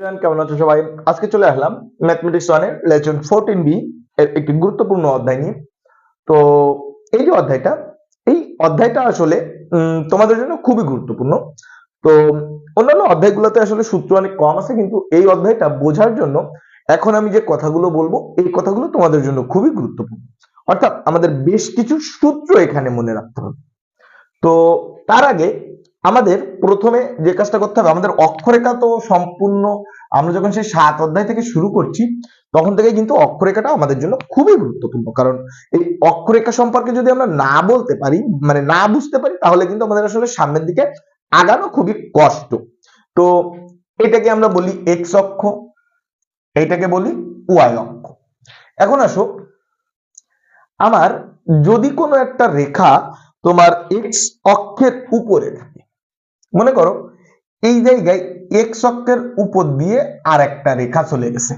কেমন আছো সবাই? আজকে চলে আসলাম ম্যাথমেটিক্স ওয়ানের লেসন ফোরটিন বি এর একটি গুরুত্বপূর্ণ অধ্যায় নিয়ে। তো এই যে অধ্যায়টা, এই অধ্যায়টা আসলে তোমাদের জন্য খুবই গুরুত্বপূর্ণ। তো অন্যান্য অধ্যায়গুলোতে আসলে সূত্র অনেক কম আছে, কিন্তু এই অধ্যায়টা বোঝার জন্য এখন আমি যে কথাগুলো বলব, এই কথাগুলো তোমাদের জন্য খুবই গুরুত্বপূর্ণ। অর্থাৎ আমাদের বেশ কিছু সূত্র এখানে মনে রাখতে হবে। তো তার আগে আমাদের প্রথমে যে কাজটা করতে হবে, আমাদের অক্ষরেখা তো সম্পূর্ণ, আমরা যখন সেই সাত অধ্যায় থেকে শুরু করছি, তখন থেকে কিন্তু অক্ষরেখাটা আমাদের জন্য খুবই গুরুত্বপূর্ণ। কারণ এই অক্ষরেখা সম্পর্কে যদি আমরা না বলতে পারি মানে না বুঝতে পারি, তাহলে কিন্তু আমাদের আসলে সামনের দিকে আগানো খুবই কষ্ট। তো এটাকে আমরা বলি এক্স অক্ষ এইটাকে বলি ওয়াই অক্ষ। এখন আসো, আমার যদি কোনো একটা রেখা তোমার এক্স অক্ষের উপরে থাকে মনে করো, এই জায়গায় এক্স অক্ষের উপর দিয়ে আর একটা রেখা চলে গেছে।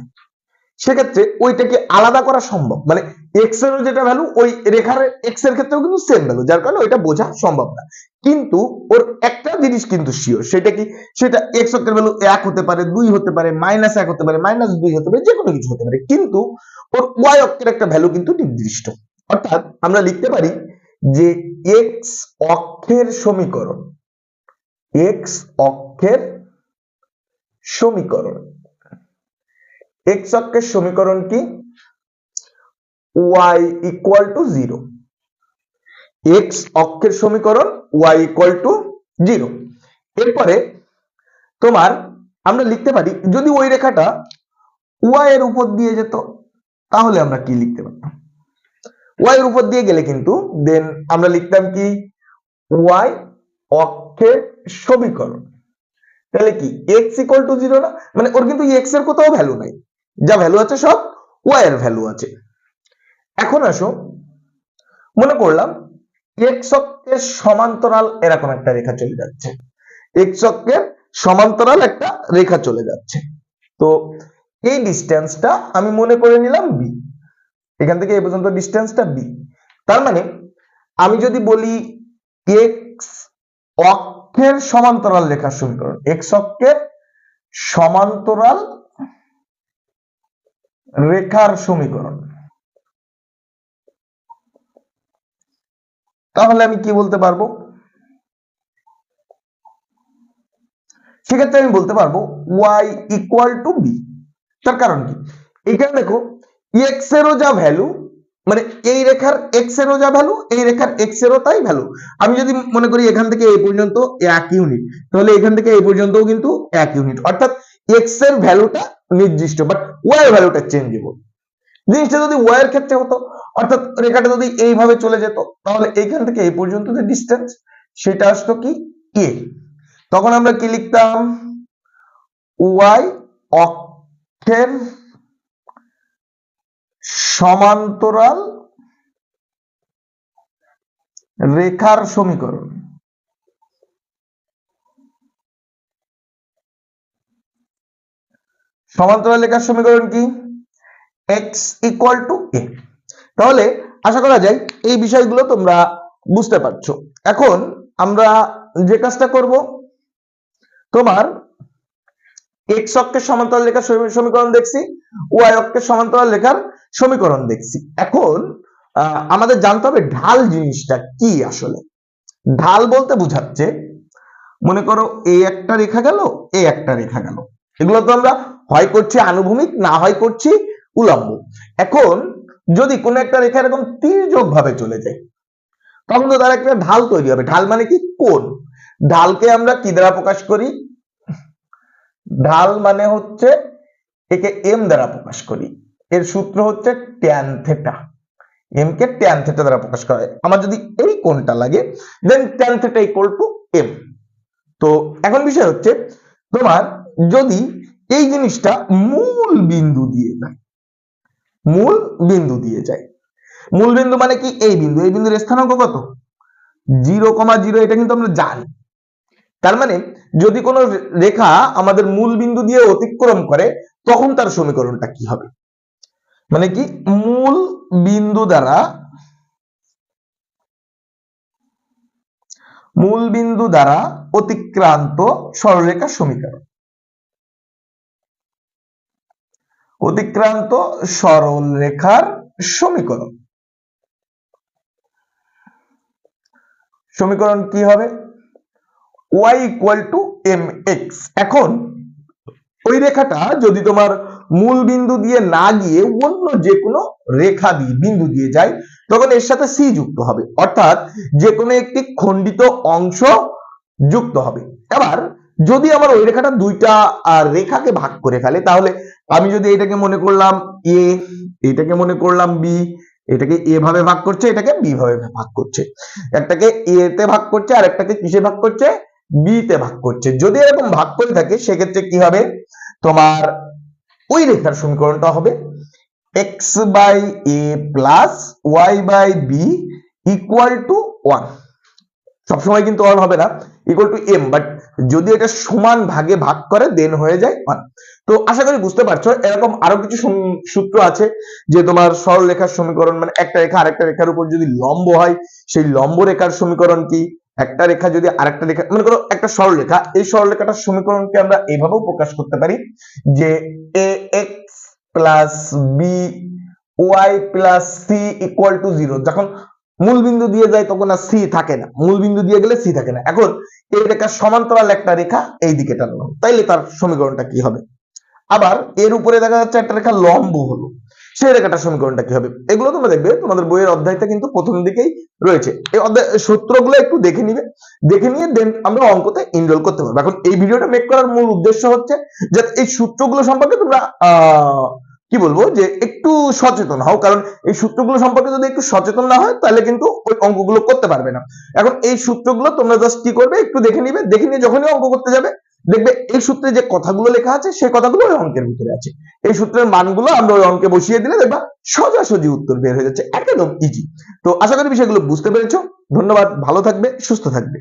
সেক্ষেত্রে ওইটাকে আলাদা করা সম্ভব। মানে এক্সের যেটা ভ্যালু ওই রেখার এক্সের ক্ষেত্রেও কিন্তু সেম ভ্যালু যার কারণে ওইটা বোঝা সম্ভব না। কিন্তু ওর একটা জিনিস কিন্তু শিওর সেটা কি? সেটা এক্স অক্ষের ভ্যালু এক হতে পারে, দুই হতে পারে মাইনাস এক হতে পারে মাইনাস দুই হতে পারে যে কোনো কিছু হতে পারে। কিন্তু ওর ওয়াই অক্ষের একটা ভ্যালু কিন্তু নির্দিষ্ট। অর্থাৎ আমরা লিখতে পারি যে এক্স অক্ষের সমীকরণ এক্স অক্ষের সমীকরণ। এক্স অক্ষের সমীকরণ কি? Y equal to zero X অক্ষের সমীকরণ ওয়াই ইকুয়াল টু জিরো এরপরে তোমার আমরা লিখতে পারি, যদি ওই রেখাটা ওয়াই এর উপর দিয়ে যেত, তাহলে আমরা কি লিখতে পারতাম? ওয়াই এর উপর দিয়ে গেলে কিন্তু দেন আমরা লিখতাম কি? ওয়াই অক্ষের সমীকরণ। তাহলে কি? এক্স ইকুয়াল টু জিরো না? মানে ওর কিন্তু এক্সের কোথাও ভ্যালু নাই। যা ভ্যালু আছে সব ওয়াই এর ভ্যালু আছে। এখন আসো, মনে করলাম এক্স অক্ষের সমান্তরাল এরকম একটা রেখা চলে যাচ্ছে। এক্স অক্ষের সমান্তরাল একটা রেখা চলে যাচ্ছে। তো এই ডিস্টেন্সটা আমি মনে করে নিলাম বি এখান থেকে এই পর্যন্ত ডিস্টেন্সটা বি তার মানে আমি যদি বলি এক্স অক্ষের সমান্তরাল রেখার সমীকরণ। এক্স অক্ষের সমান্তরাল রেখার সমীকরণ। তাহলে আমি কি বলতে পারব? সেক্ষেত্রে আমি বলতে পারব ওয়াই ইকুয়াল টু বি তার কারণ কি? এখানে দেখো এক্স এরও যা ভ্যালু মানে এই রেখার এক্স এরও যা ভ্যালু এই রেখার এক্স এরও তাই ভ্যালু আমি যদি মনে করি এখান থেকে এই পর্যন্ত এক ইউনিট তাহলে এখান থেকে এই পর্যন্তও কিন্তু এক ইউনিট অর্থাৎ এক্সের ভ্যালুটা নির্দিষ্ট বাট ওয়াই ভ্যালুটা চেঞ্জেবল জিনিসটা যদি ওয়াই এর ক্ষেত্রে হতো, অর্থাৎ রেখাটা যদি এইভাবে চলে যেত, তাহলে এইখান থেকে এই পর্যন্ত যে ডিস্টেন্স সেটা আসতো কি? এ তখন আমরা কি লিখতাম? ওয়াই অক্ষের সমান্তরাল রেখার সমীকরণ। সমান্তরাল রেখার সমীকরণ কি? এক্স ইকুয়াল টু এ তাহলে আশা করা যায় এই বিষয়গুলো তোমরা বুঝতে পারছ। এখন আমরা যে কাজটা করব, তোমার এক্স অক্ষের সমান্তরাল লেখার সমীকরণ দেখছি ওয়াই অক্ষের সমান্তরাল লেখার সমীকরণ দেখছি। এখন আমাদের জানতে হবে ঢাল জিনিসটা কি আসলে? ঢাল বলতে বোঝাচ্ছে, মনে করো এই একটা রেখা গেল এই একটা রেখা গেল। এগুলো তো আমরা হয় করছি আনুভূমিক, না হয় করছি উলম্ব। এখন, যদি কোনো একটা রেখা এরকম তির্যক ভাবে চলে যায়, তখন তো তার একটা ঢাল তৈরি হবে। ঢাল মানে কি? কোন ঢালকে আমরা কি দ্বারা প্রকাশ করি? ঢাল মানে হচ্ছে একে এম দ্বারা প্রকাশ করি। এর সূত্র হচ্ছে ট্যান থেটা এম কে ট্যান থেটা দ্বারা প্রকাশ করা হয়। আমার যদি এই কোণটা লাগে then tan theta equal to m তো এখন বিষয় হচ্ছে, তোমার যদি এই জিনিসটা মূল বিন্দু দিয়ে যায়, মূল বিন্দু দিয়ে যায়। মূল বিন্দু মানে কি? এই বিন্দু। এই বিন্দুর স্থানাঙ্ক কত? জিরো কমা জিরো এটা কিন্তু আমরা জানি। তার মানে যদি কোনো রেখা আমাদের মূল বিন্দু দিয়ে অতিক্রম করে, তখন তার সমীকরণটা কি হবে? মানে কি? মূল বিন্দু দ্বারা, মূল বিন্দু দ্বারা অতিক্রান্ত সরলরেখা সমীকরণ। অতিক্রান্ত সরল রেখার সমীকরণ। সমীকরণ কি হবে? Y equal to m x এখন ওই রেখাটা যদি তোমার মূল বিন্দু দিয়ে না গিয়ে অন্য যে কোনো রেখা দিয়ে, বিন্দু দিয়ে যায়, তখন এর সাথে সি যুক্ত হবে। অর্থাৎ যে কোনো একটি খণ্ডিত অংশ যুক্ত হবে। এবার যদি আমার ওই রেখাটা দুইটা রেখাকে ভাগ করে ফেলে, তাহলে আমি যদি এটাকে মনে করলাম এ এটাকে মনে করলাম বি এটাকে এ ভাবে ভাগ করছে, এটাকে বি ভাবে ভাগ করছে। একটাকে এ তে ভাগ করছে আর একটাকে কিসে ভাগ করছে? বি তে ভাগ করছে। যদি এরকম ভাগ করে থাকে, সেক্ষেত্রে কি হবে? তোমার ওই রেখার সমীকরণটা হবে x by a plus y by b equal to one সবসময় কিন্তু ওয়ান হবে না ইকুয়াল টু এম বাট যদি এটা সমান ভাগে ভাগ করে দেন হয়ে যায় ওয়ান তো আশা করি বুঝতে পারছ, এরকম আরও কিছু সূত্র আছে যে তোমার সরল রেখার সমীকরণ মানে একটা রেখা আরেকটা রেখার উপর যদি লম্ব হয়, সেই লম্ব রেখার সমীকরণ কি? একটা রেখা যদি আরেকটা রেখা, মনে করো একটা সরল রেখা এই সরল রেখাটার সমীকরণকে আমরা এইভাবেও প্রকাশ করতে পারি যে a x plus b y plus c equal to zero যখন মূল বিন্দু দিয়ে যায় তখন আর সি থাকে না। মূল বিন্দু দিয়ে গেলে সি থাকে না। এখন এই রেখার সমান্তরাল একটা রেখা এই দিকে টানলাম তাইলে তার সমীকরণটা কি হবে? আবার এর উপরে দেখা যাচ্ছে একটা রেখা লম্ব হলো। সেই রেখাটার সমীকরণটা কি হবে? এগুলো তোমরা দেখবে, তোমাদের বইয়ের অধ্যায়টা কিন্তু প্রথম দিকেই রয়েছে। এই অধ্যায় সূত্রগুলো একটু দেখে নিবে। দেখে নিয়ে দেন আমরা অঙ্কতে ইনরোল করতে পারব। এখন এই ভিডিওটা মেক করার মূল উদ্দেশ্য হচ্ছে যে এই সূত্রগুলো সম্পর্কে তোমরা কি বলব? যে একটু সচেতন হও। কারণ এই সূত্রগুলো সম্পর্কে যদি একটু সচেতন না হয়, তাহলে কিন্তু ওই অঙ্কগুলো করতে পারবে না। এখন এই সূত্রগুলো তোমরা জাস্ট কি করবে? একটু দেখে নিবে। দেখে নিয়ে যখনই অঙ্ক করতে যাবে দেখবে এই সূত্রে যে কথাগুলো লেখা আছে, সেই কথাগুলো ওই অঙ্কের ভিতরে আছে। এই সূত্রের মানগুলো আমরা ওই অঙ্কে বসিয়ে দিলে দেখবা সোজাসুজি উত্তর বের হয়ে যাচ্ছে, একদম ইজি তো আশা করি বিষয়গুলো বুঝতে পেরেছ। ধন্যবাদ, ভালো থাকবে, সুস্থ থাকবে।